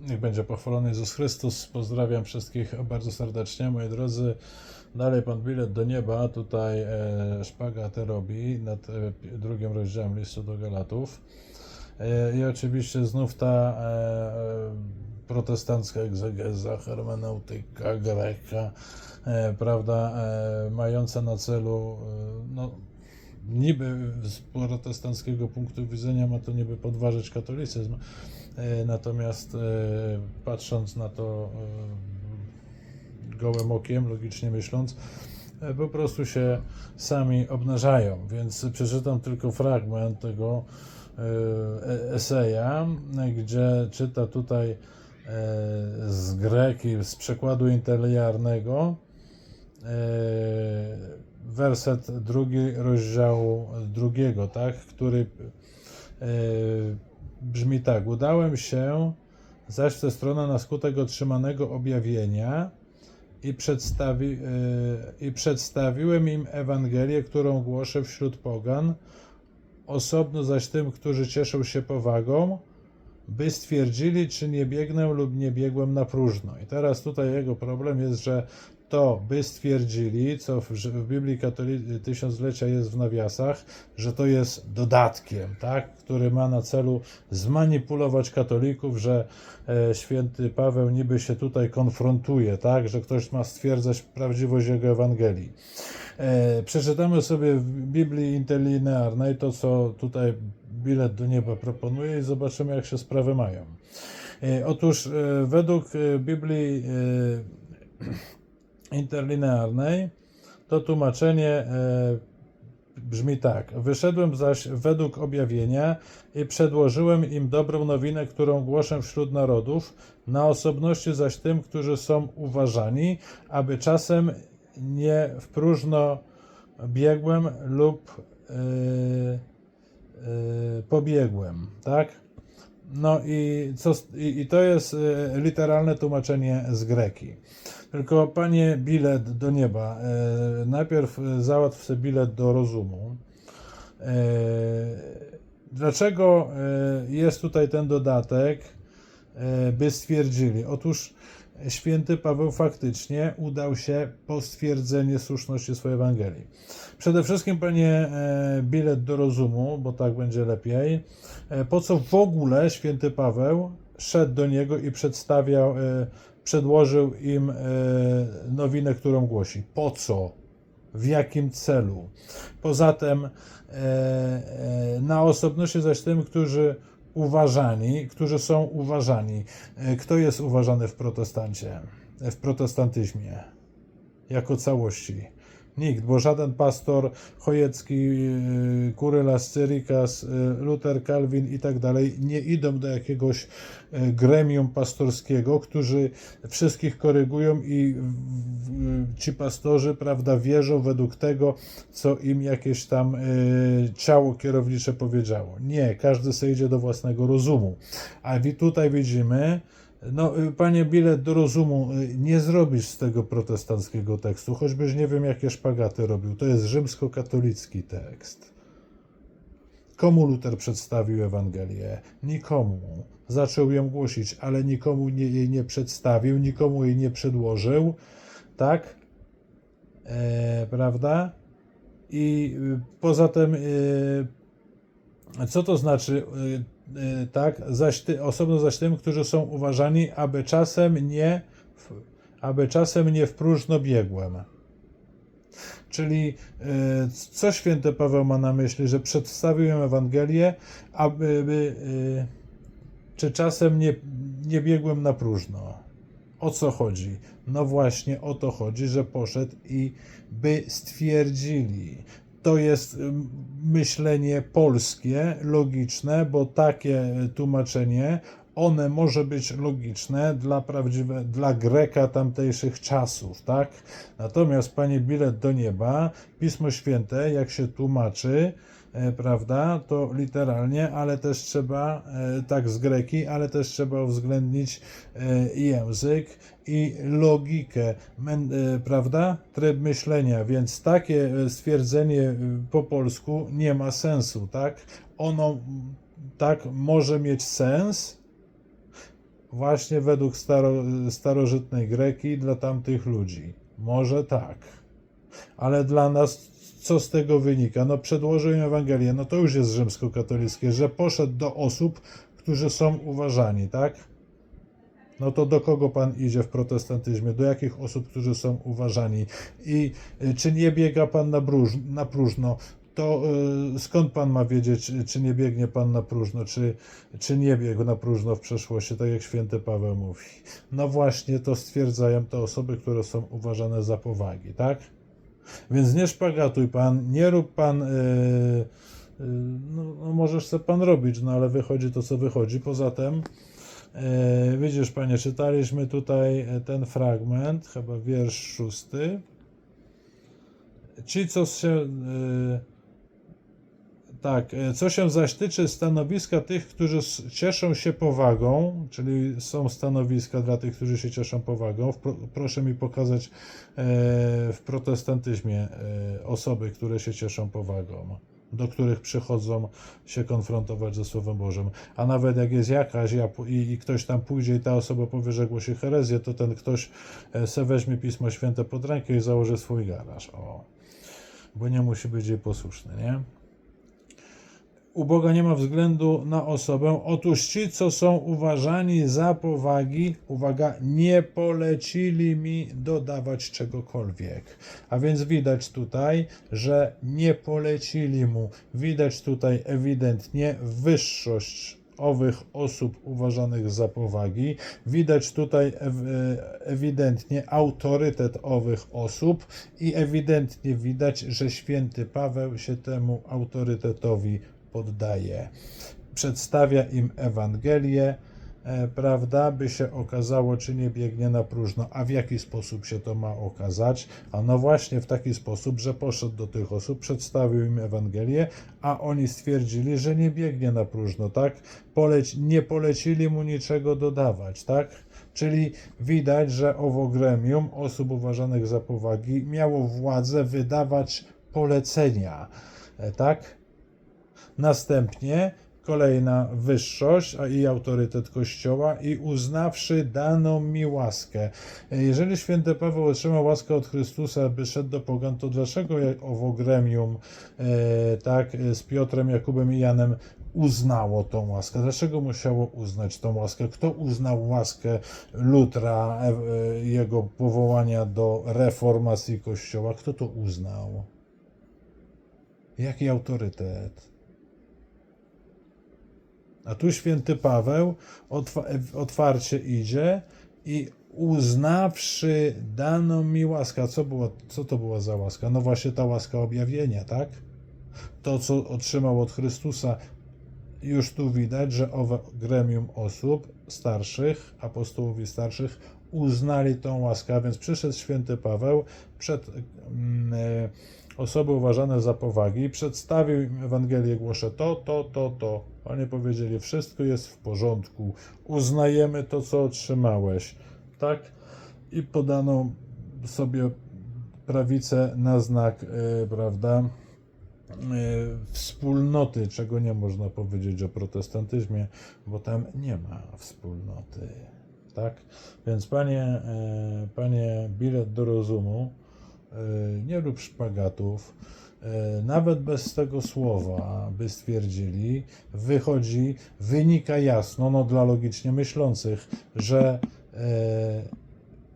Niech będzie pochwalony Jezus Chrystus. Pozdrawiam wszystkich bardzo serdecznie, moi drodzy. Dalej pan bilet do nieba. Tutaj e, szpagat robi nad e, drugim rozdziałem listu do Galatów. E, I oczywiście znów ta e, e, protestancka egzegeza, hermeneutyka, greka, e, prawda, e, mająca na celu, e, no, niby z protestanckiego punktu widzenia ma to niby podważyć katolicyzm, natomiast e, patrząc na to e, gołym okiem, logicznie myśląc, e, po prostu się sami obnażają. Więc przeczytam tylko fragment tego e, eseja, gdzie czyta tutaj e, z greki, z przekładu inteliarnego, e, werset drugi rozdziału drugiego, tak, który e, brzmi tak. Udałem się zaś tę stronę na skutek otrzymanego objawienia i, przedstawi, e, i przedstawiłem im Ewangelię, którą głoszę wśród pogan, osobno zaś tym, którzy cieszą się powagą, by stwierdzili, czy nie biegnę lub nie biegłem na próżno. I teraz tutaj jego problem jest, że to by stwierdzili, co w, w Biblii Katoli- Tysiąclecia jest w nawiasach, że to jest dodatkiem, tak, który ma na celu zmanipulować katolików, że e, święty Paweł niby się tutaj konfrontuje, tak, że ktoś ma stwierdzać prawdziwość jego Ewangelii. E, przeczytamy sobie w Biblii interlinearnej to, co tutaj bilet do nieba proponuje i zobaczymy, jak się sprawy mają. E, otóż e, według e, Biblii e, interlinearnej to tłumaczenie e, brzmi tak. Wyszedłem zaś według objawienia i przedłożyłem im dobrą nowinę, którą głoszę wśród narodów, na osobności zaś tym, którzy są uważani, aby czasem nie w próżno biegłem lub yy, yy, pobiegłem, tak? No i, co, i, i to jest literalne tłumaczenie z greki. Tylko panie bilet do nieba, y, najpierw y, załatw sobie bilet do rozumu. Y, dlaczego jest tutaj ten dodatek, by stwierdzili? Otóż święty Paweł faktycznie udał się po stwierdzenie słuszności swojej Ewangelii. Przede wszystkim, panie, e, bilet do rozumu, bo tak będzie lepiej. E, Po co w ogóle święty Paweł szedł do niego i przedstawiał, e, przedłożył im e, nowinę, którą głosi? Po co? W jakim celu? Poza tym, e, e, na osobności zaś tym, którzy uważani, którzy są uważani. Kto jest uważany w protestancie, w protestantyzmie jako całości? Nikt, bo żaden pastor Chojecki, yy, Kurylas, Cyrikas, yy, Luther, Calvin i tak dalej nie idą do jakiegoś yy, gremium pastorskiego, którzy wszystkich korygują i ci pastorzy, prawda, wierzą według tego, co im jakieś tam ciało kierownicze powiedziało. Nie, każdy sobie idzie do własnego rozumu. A tutaj widzimy, no, y, panie bilet do rozumu, y, nie zrobisz z tego protestanckiego tekstu, choćbyś nie wiem, jakie szpagaty robił. To jest rzymskokatolicki tekst. Komu Luter przedstawił Ewangelię? Nikomu. Zaczął ją głosić, ale nikomu nie, jej nie przedstawił, nikomu jej nie przedłożył. Tak? E, prawda? I y, poza tym, y, co to znaczy, y, tak? Zaś ty, osobno zaś tym, którzy są uważani, aby czasem nie, aby czasem nie w próżno biegłem. Czyli y, co święty Paweł ma na myśli, że przedstawił im Ewangelię, aby by, y, czy czasem nie, nie biegłem na próżno. O co chodzi? No właśnie o to chodzi, że poszedł i by stwierdzili. To jest ym, myślenie polskie, logiczne, bo takie y, tłumaczenie, one może być logiczne dla prawdziwe, dla Greka tamtejszych czasów, tak? Natomiast, panie bilet do nieba, Pismo Święte, jak się tłumaczy, prawda, to literalnie, ale też trzeba, e, tak z greki, ale też trzeba uwzględnić e, język i logikę, e, prawda, tryb myślenia, więc takie e, stwierdzenie e, po polsku nie ma sensu, tak? Ono tak może mieć sens, właśnie według staro, starożytnej Greki dla tamtych ludzi. Może tak. Ale dla nas co z tego wynika? No przedłożył im Ewangelię, no to już jest rzymskokatolickie, że poszedł do osób, którzy są uważani, tak? No to do kogo pan idzie w protestantyzmie? Do jakich osób, którzy są uważani? I y, czy nie biega pan na, bróż, na próżno? To y, skąd pan ma wiedzieć, czy nie biegnie pan na próżno, czy, czy nie biegł na próżno w przeszłości, tak jak święty Paweł mówi? No właśnie to stwierdzają te osoby, które są uważane za powagi, tak? Więc nie szpagatuj pan, nie rób pan. Yy, no, możesz sobie pan robić, no ale wychodzi to, co wychodzi. Poza tym, yy, widzisz, panie, czytaliśmy tutaj ten fragment, chyba wiersz szósty. Ci, co się. Yy, tak, e, co się zaś tyczy stanowiska tych, którzy cieszą się powagą, czyli są stanowiska dla tych, którzy się cieszą powagą. Proszę mi pokazać e, w protestantyzmie e, osoby, które się cieszą powagą, do których przychodzą się konfrontować ze Słowem Bożym. A nawet jak jest jakaś ja, i, i ktoś tam pójdzie i ta osoba powie, że głosi herezję, to ten ktoś se weźmie Pismo Święte pod rękę i założy swój garaż. O. Bo nie musi być jej posłuszny, nie? U Boga nie ma względu na osobę. Otóż ci, co są uważani za powagi, uwaga, nie polecili mi dodawać czegokolwiek. A więc widać tutaj, że nie polecili mu. Widać tutaj ewidentnie wyższość owych osób uważanych za powagi. Widać tutaj ew- ewidentnie autorytet owych osób i ewidentnie widać, że święty Paweł się temu autorytetowi poddaje. Przedstawia im Ewangelię, e, prawda, by się okazało, czy nie biegnie na próżno. A w jaki sposób się to ma okazać? A no właśnie w taki sposób, że poszedł do tych osób, przedstawił im Ewangelię, a oni stwierdzili, że nie biegnie na próżno, tak? Poleć, nie polecili mu niczego dodawać, tak? Czyli widać, że owo gremium osób uważanych za powagi miało władzę wydawać polecenia, e, tak? Następnie kolejna wyższość, a i autorytet Kościoła i uznawszy daną mi łaskę. Jeżeli święty Paweł otrzymał łaskę od Chrystusa, by szedł do pogan, to dlaczego jak owo gremium, e, tak, z Piotrem, Jakubem i Janem uznało tą łaskę? Dlaczego musiało uznać tą łaskę? Kto uznał łaskę Lutra, e, jego powołania do reformacji Kościoła? Kto to uznał? Jaki autorytet? A tu święty Paweł otwa- otwarcie idzie i uznawszy daną mi łaskę. Co, było, co to była za łaska? No właśnie ta łaska objawienia, tak? To, co otrzymał od Chrystusa. Już tu widać, że owe gremium osób starszych, apostołów i starszych, uznali tą łaskę. Więc przyszedł święty Paweł przed mm, e, osoby uważane za powagi, przedstawił im Ewangelię, głoszę to, to, to, to. Oni powiedzieli, wszystko jest w porządku, uznajemy to, co otrzymałeś, tak? I podano sobie prawicę na znak, e, prawda, e, wspólnoty, czego nie można powiedzieć o protestantyzmie, bo tam nie ma wspólnoty, tak? Więc panie, e, panie bilet do rozumu, nie rób szpagatów, e, nawet bez tego słowa, by stwierdzili, wychodzi, wynika jasno, no dla logicznie myślących, że e,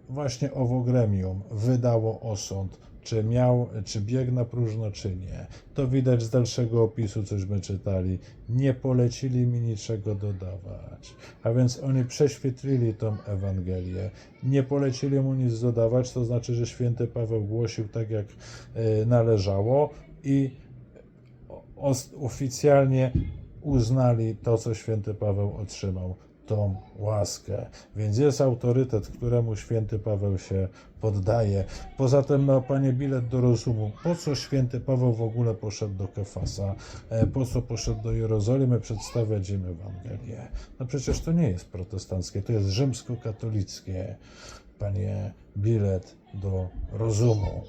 właśnie owo gremium wydało osąd, czy miał, czy biegł na próżno, czy nie. To widać z dalszego opisu, cośmy czytali. Nie polecili mi niczego dodawać. A więc oni prześwietlili tą Ewangelię. Nie polecili mu nic dodawać, to znaczy, że święty Paweł głosił tak, jak e, należało i oficjalnie uznali to, co święty Paweł otrzymał, tą łaskę. Więc jest autorytet, któremu święty Paweł się poddaje. Poza tym, no, panie bilet do rozumu, po co święty Paweł w ogóle poszedł do Kefasa? E, Po co poszedł do Jerozolimy przedstawiać im Ewangelię? No przecież to nie jest protestanckie, to jest rzymskokatolickie, panie bilet do rozumu.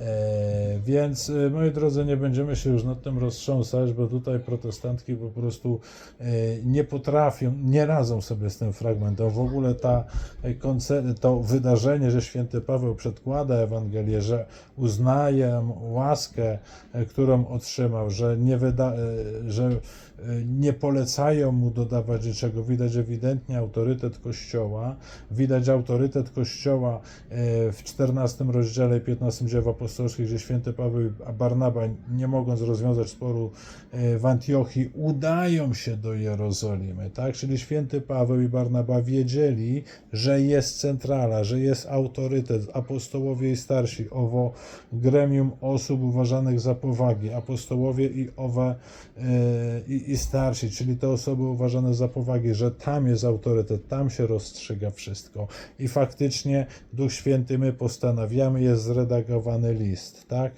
E, Więc, e, moi drodzy, nie będziemy się już nad tym roztrząsać, bo tutaj protestantki po prostu e, nie potrafią, nie radzą sobie z tym fragmentem. W ogóle ta to wydarzenie, że święty Paweł przedkłada Ewangelię, że uznaje łaskę, którą otrzymał, że nie, wyda- że nie polecają mu dodawać niczego. Widać ewidentnie autorytet Kościoła, widać autorytet Kościoła w 14 rozdziale i 15 dzieł apostolskich, gdzie święty Paweł a Barnaba, nie mogąc rozwiązać sporu e, w Antiochii, udają się do Jerozolimy, tak? Czyli święty Paweł i Barnaba wiedzieli, że jest centrala, że jest autorytet, apostołowie i starsi, owo gremium osób uważanych za powagi, apostołowie i owe e, i, i starsi, czyli te osoby uważane za powagi, że tam jest autorytet, tam się rozstrzyga wszystko. I faktycznie Duch Święty my postanawiamy, jest zredagowany list, tak?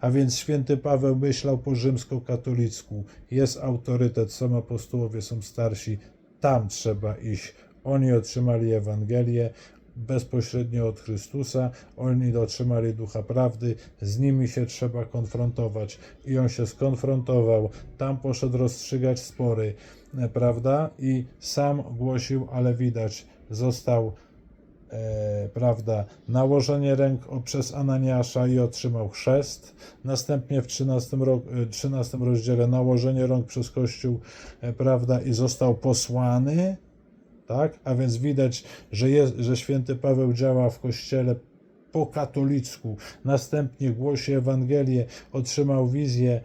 A więc święty Paweł myślał po rzymskokatolicku, jest autorytet, są apostołowie, są starsi, tam trzeba iść. Oni otrzymali Ewangelię bezpośrednio od Chrystusa, oni otrzymali ducha prawdy, z nimi się trzeba konfrontować. I on się skonfrontował, tam poszedł rozstrzygać spory, e, prawda? I sam głosił, ale widać, został prawda, nałożenie ręk przez Ananiasza i otrzymał chrzest. Następnie w 13, ro, e, 13 rozdziale nałożenie rąk przez Kościół, e, prawda, i został posłany. Tak? A więc widać, że, jest, że święty Paweł działa w Kościele po katolicku, następnie głosi Ewangelię, otrzymał wizję,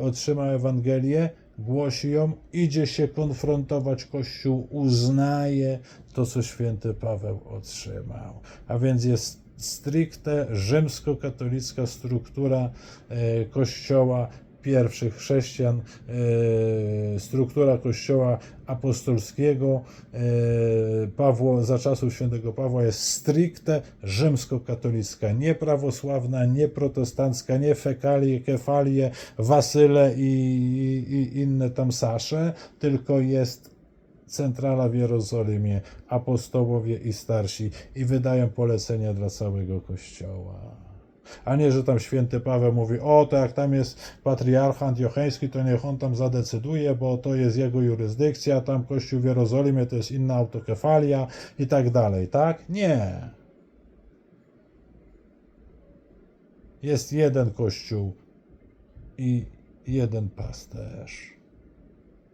otrzymał Ewangelię, głosi ją, idzie się konfrontować, Kościół uznaje to, co święty Paweł otrzymał. A więc jest stricte rzymskokatolicka struktura e, Kościoła pierwszych chrześcijan, e, struktura Kościoła apostolskiego e, Pawło, za czasów świętego Pawła jest stricte rzymskokatolicka, nie prawosławna, nie protestancka, nie fekalie, kefalie, wasyle i, i, inne tam sasze, tylko jest centrala w Jerozolimie, apostołowie i starsi i wydają polecenia dla całego Kościoła. A nie, że tam święty Paweł mówi, o to jak tam jest patriarcha antiocheński, to niech on tam zadecyduje, bo to jest jego jurysdykcja, tam Kościół w Jerozolimie to jest inna autokefalia i tak dalej, tak? Nie. Jest jeden Kościół i jeden pasterz.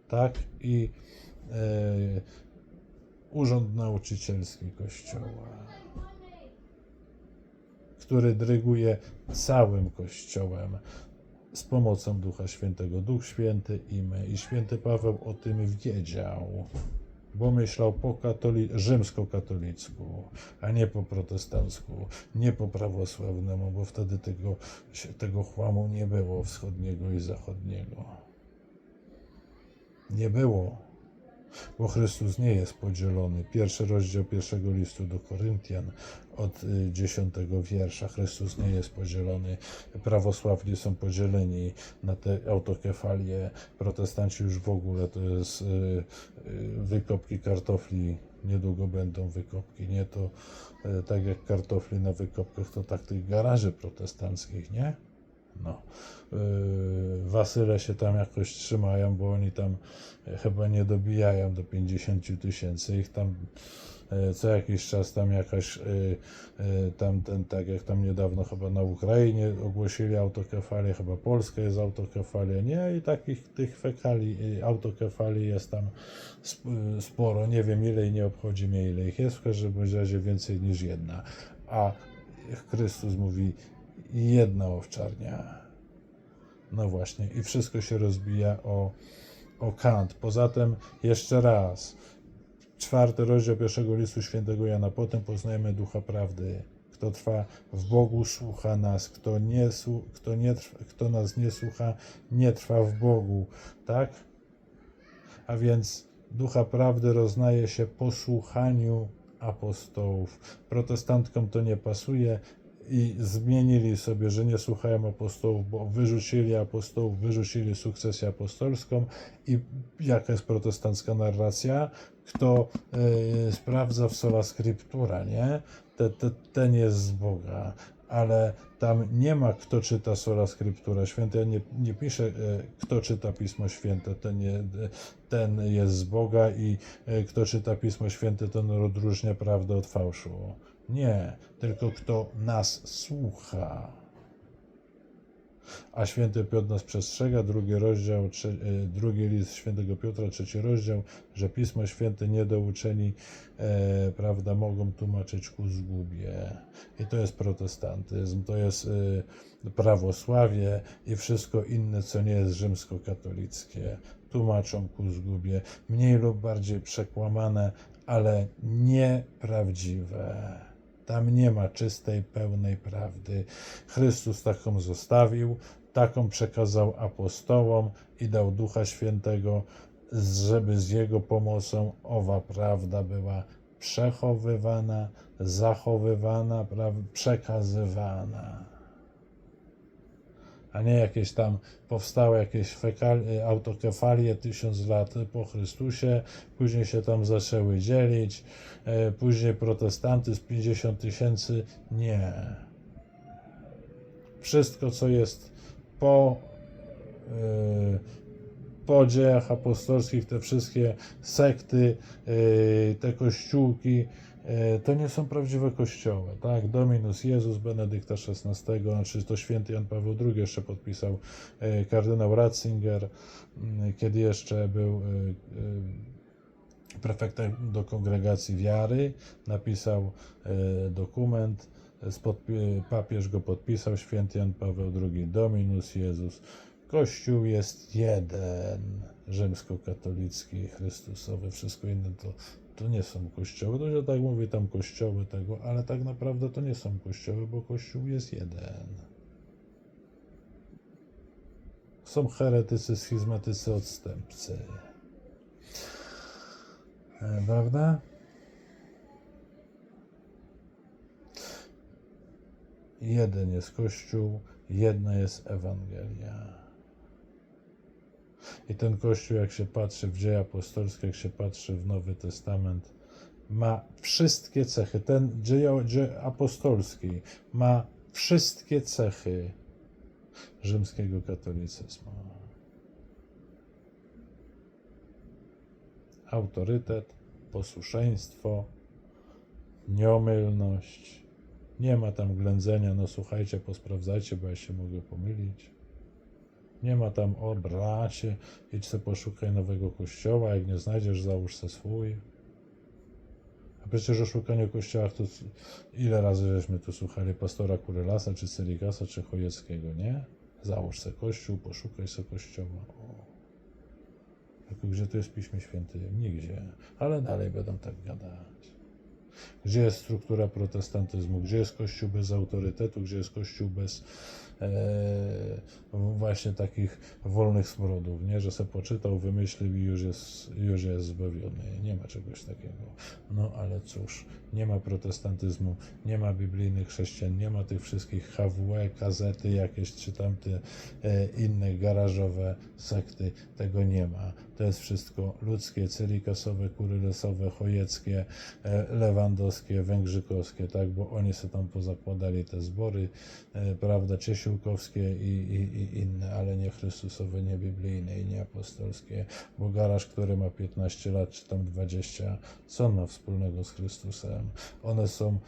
Tak? I e, urząd nauczycielski Kościoła, który dyryguje całym Kościołem z pomocą Ducha Świętego. Duch Święty i my. I święty Paweł o tym wiedział, bo myślał po katoli- rzymskokatolicku, a nie po protestancku, nie po prawosławnemu, bo wtedy tego, tego chłamu nie było wschodniego i zachodniego. Nie było bo Chrystus nie jest podzielony. Pierwszy rozdział pierwszego listu do Koryntian od y, dziesiątego wiersza. Chrystus nie jest podzielony. Prawosławni są podzieleni na te autokefalie. Protestanci już w ogóle to jest y, y, wykopki kartofli. Niedługo będą wykopki. Nie to tak jak kartofli na wykopkach, to tak tych garaży protestanckich, nie? No. Wasyle się tam jakoś trzymają, bo oni tam chyba nie dobijają do 50 tysięcy. Ich tam co jakiś czas tam jakaś, e, e, tam ten, tak jak tam niedawno chyba na Ukrainie ogłosili autokefalię, chyba Polska jest autokefalia, nie? I takich tych fekali, e, autokefalii jest tam sp- e, sporo. Nie wiem ile i nie obchodzi mnie ile ich jest, w każdym razie więcej niż jedna. A Chrystus mówi jedna owczarnia. No właśnie, i wszystko się rozbija o, o Kant. Poza tym, jeszcze raz, czwarty rozdział pierwszego listu świętego Jana, potem poznajemy ducha prawdy. Kto trwa w Bogu, słucha nas. Kto, nie, kto, nie kto nas nie słucha, nie trwa w Bogu. Tak? A więc ducha prawdy roznaje się po słuchaniu apostołów. Protestantkom to nie pasuje i zmienili sobie, że nie słuchają apostołów, bo wyrzucili apostołów, wyrzucili sukcesję apostolską i jaka jest protestancka narracja? Kto y, sprawdza w sola scriptura, nie? Te, te, ten jest z Boga. ale tam nie ma kto czyta sola scriptura. Święty Jan nie, nie pisze, e, kto czyta Pismo Święte, ten, nie, ten jest z Boga i e, kto czyta Pismo Święte, ten odróżnia prawdę od fałszu. Nie, tylko kto nas słucha. A święty Piotr nas przestrzega, drugi rozdział, trze, e, drugi list świętego Piotra, trzeci rozdział, że Pismo Święte niedouczeni, e, prawda, mogą tłumaczyć ku zgubie. I to jest protestantyzm, to jest e, prawosławie i wszystko inne, co nie jest rzymskokatolickie. Tłumaczą ku zgubie, mniej lub bardziej przekłamane, ale nieprawdziwe. Tam nie ma czystej, pełnej prawdy. Chrystus taką zostawił, taką przekazał apostołom i dał Ducha Świętego, żeby z Jego pomocą owa prawda była przechowywana, zachowywana, przekazywana. A nie jakieś tam powstały jakieś fekal- autokefalie tysiąc lat po Chrystusie, później się tam zaczęły dzielić, e, później protestantyzm 50 tysięcy. Nie. Wszystko, co jest po, e, po dziejach apostolskich, te wszystkie sekty, e, te kościółki, to nie są prawdziwe kościoły, tak? Dominus Jezus Benedykta XVI, znaczy to święty Jan Paweł II jeszcze podpisał e, kardynał Ratzinger, m, kiedy jeszcze był e, e, prefektem do kongregacji wiary, napisał e, dokument, papież go podpisał, święty Jan Paweł II, Dominus Jezus. Kościół jest jeden, rzymskokatolicki, chrystusowy, wszystko inne to, to nie są kościoły. To się tak mówi tam kościoły tego, ale tak naprawdę to nie są kościoły, bo kościół jest jeden. Są heretycy, schizmatycy, odstępcy. E, Prawda? Jeden jest Kościół, jedna jest Ewangelia. I ten Kościół, jak się patrzy w dzieje apostolskie, jak się patrzy w Nowy Testament, ma wszystkie cechy. Ten dzieje, dzieje apostolski ma wszystkie cechy rzymskiego katolicyzmu. Autorytet, posłuszeństwo, nieomylność. Nie ma tam ględzenia, no słuchajcie, posprawdzajcie, bo ja się mogę pomylić. Nie ma tam, o bracie, idź se poszukaj nowego kościoła, jak nie znajdziesz, załóż se swój. A przecież o szukaniu kościoła to ile razy żeśmy tu słuchali pastora Kurelasa, czy Celikasa, czy Chojeckiego, nie? Załóż se kościół, poszukaj se kościoła. Tylko gdzie to jest Piśmie Świętym? Nigdzie. Ale dalej będą tak gadać. Gdzie jest struktura protestantyzmu? Gdzie jest Kościół bez autorytetu? Gdzie jest Kościół bez właśnie takich wolnych smrodów? Nie, że se poczytał, wymyślił i już jest, już jest zbawiony. Nie ma czegoś takiego. No ale cóż, nie ma protestantyzmu, nie ma biblijnych chrześcijan, nie ma tych wszystkich HWE, kazety jakieś, czy tamte e, inne garażowe sekty. Tego nie ma. To jest wszystko ludzkie, cyrikasowe, kurylesowe, chojeckie, e, lewandowskie, węgrzykowskie, tak, bo oni sobie tam pozakładali te zbory, e, prawda, ciesiłkowskie i, i, i inne, ale nie chrystusowe, nie biblijne i nie apostolskie, bo garaż, który ma 15 lat, czy tam 20, co on ma wspólnego z Chrystusem? One są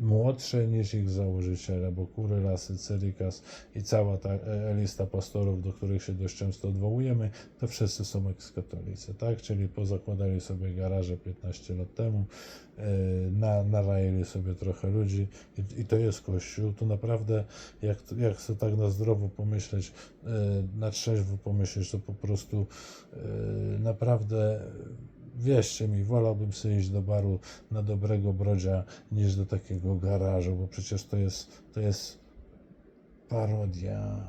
młodsze niż ich założyciele, bo Kurylasy, Cyrikas i cała ta e, lista pastorów, do których się dość często odwołujemy, to wszyscy są ekskatolicy, tak? Czyli pozakładali sobie garaże 15 lat temu, e, na, narajili sobie trochę ludzi i, i to jest Kościół. To naprawdę, jak, jak tak na zdrowo pomyśleć, e, na trzeźwo pomyśleć, to po prostu naprawdę wierzcie mi, wolałbym sobie iść do baru na dobrego brodzia niż do takiego garażu, bo przecież to jest, to jest parodia.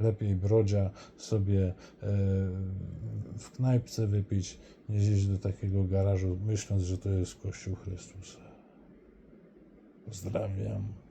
Lepiej brodzia sobie e, w knajpce wypić, niż iść do takiego garażu, myśląc, że to jest Kościół Chrystusa. Pozdrawiam.